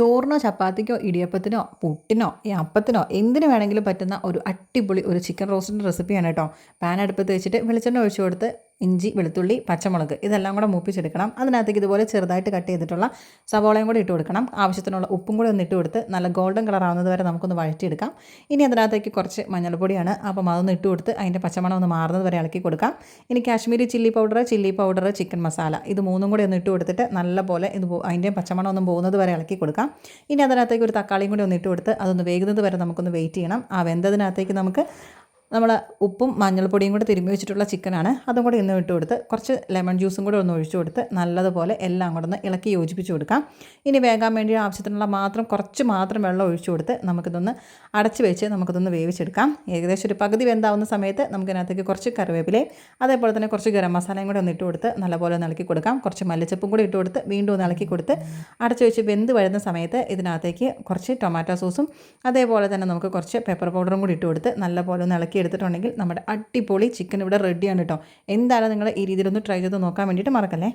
ചോറിനോ ചപ്പാത്തിക്കോ ഇടിയപ്പത്തിനോ പുട്ടിനോ അപ്പത്തിനോ എന്തിനു വേണമെങ്കിലും പറ്റുന്ന ഒരു അടിപൊളി ഒരു ചിക്കൻ റോസ്റ്റിന്റെ റെസിപ്പിയാണ് കേട്ടോ. പാൻ അടുപ്പത്ത് വെച്ചിട്ട് വെളിച്ചെണ്ണ ഒഴിച്ചു കൊടുത്ത് ഇഞ്ചി വെളുത്തുള്ളി പച്ചമുളക് ഇതെല്ലാം കൂടെ മൂപ്പിച്ചെടുക്കണം. അതിനകത്തേക്ക് ഇതുപോലെ ചെറുതായിട്ട് കട്ട് ചെയ്തിട്ടുള്ള സവോളയും കൂടി ഇട്ട് കൊടുക്കണം. ആവശ്യത്തിനുള്ള ഉപ്പും കൂടി ഒന്ന് ഇട്ട് കൊടുത്ത് നല്ല ഗോൾഡൻ കളർ ആവുന്നത് വരെ നമുക്കൊന്ന് വഴറ്റിയെടുക്കാം. ഇനി അതിനകത്തേക്ക് കുറച്ച് മഞ്ഞൾപ്പൊടിയാണ്. അപ്പം അതൊന്ന് ഇട്ട് കൊടുത്ത് അതിന്റെ പച്ചമണം ഒന്ന് മാറുന്നത് വരെ ഇളക്കി കൊടുക്കാം. ഇനി Kashmiri chilli powder chilli powder chicken masala ഇത് മൂന്നും കൂടി ഒന്ന് ഇട്ട് കൊടുത്തിട്ട് നല്ലപോലെ ഇത് അതിന്റെ പച്ചമണം ഒന്നും പോകുന്നത് വരെ ഇളക്കി കൊടുക്കാം. ഇനി അതിനകത്തേക്ക് ഒരു തക്കാളിയും കൂടി ഒന്ന് ഇട്ട് കൊടുത്ത് അതൊന്ന് വേകുന്നത് വരെ നമുക്കൊന്ന് വെയിറ്റ് ചെയ്യണം. ആ വെന്തതിനകത്തേക്ക് നമുക്ക് നമ്മൾ ഉപ്പും മഞ്ഞൾപ്പൊടിയും കൂടെ തിരുമ്മി വെച്ചിട്ടുള്ള ചിക്കനാണ്. അതും കൂടെ ഇന്ന് ഇട്ട് കൊടുത്ത് കുറച്ച് ലെമൺ ജ്യൂസും കൂടെ ഒന്ന് ഒഴിച്ചു കൊടുത്ത് നല്ലതുപോലെ എല്ലാം കൂടെ ഒന്ന് ഇളക്കി യോജിപ്പിച്ച് കൊടുക്കാം. ഇനി വേകാൻ വേണ്ടി ആവശ്യത്തിനുള്ള മാത്രം കുറച്ച് മാത്രം വെള്ളം ഒഴിച്ചു കൊടുത്ത് നമുക്കിതൊന്ന് അടച്ച് വെച്ച് നമുക്കിതൊന്ന് വേവിച്ചെടുക്കാം. ഏകദേശം ഒരു പകുതി വെന്താവുന്ന സമയത്ത് നമുക്കിതിനകത്തേക്ക് കുറച്ച് കറിവേപ്പിലയും അതേപോലെ തന്നെ കുറച്ച് ഗരം മസാലയും കൂടെ ഒന്ന് ഇട്ട് കൊടുത്ത് നല്ലപോലെ ഒന്ന് ഇളക്കി കൊടുക്കാം. കുറച്ച് മല്ലിച്ചപ്പും കൂടി ഇട്ട് കൊടുത്ത് വീണ്ടും ഒന്ന് ഇളക്കി കൊടുത്ത് അടച്ച് വെച്ച് വെന്ത് വരുന്ന സമയത്ത് ഇതിനകത്തേക്ക് കുറച്ച് ടൊമാറ്റോ സോസും അതേപോലെ തന്നെ നമുക്ക് കുറച്ച് പെപ്പർ പൗഡറും കൂടി ഇട്ട് കൊടുത്ത് നല്ലപോലെ ഒന്ന് ഇളക്കി എടുത്തിട്ടുണ്ടെങ്കിൽ നമ്മുടെ അടിപൊളി ചിക്കൻ ഇവിടെ റെഡിയാണ് കേട്ടോ എന്തായാലും നിങ്ങൾ ഈ രീതിയിലൊന്ന് ട്രൈ ചെയ്ത് നോക്കാൻ വേണ്ടിയിട്ട് മറക്കല്ലേ?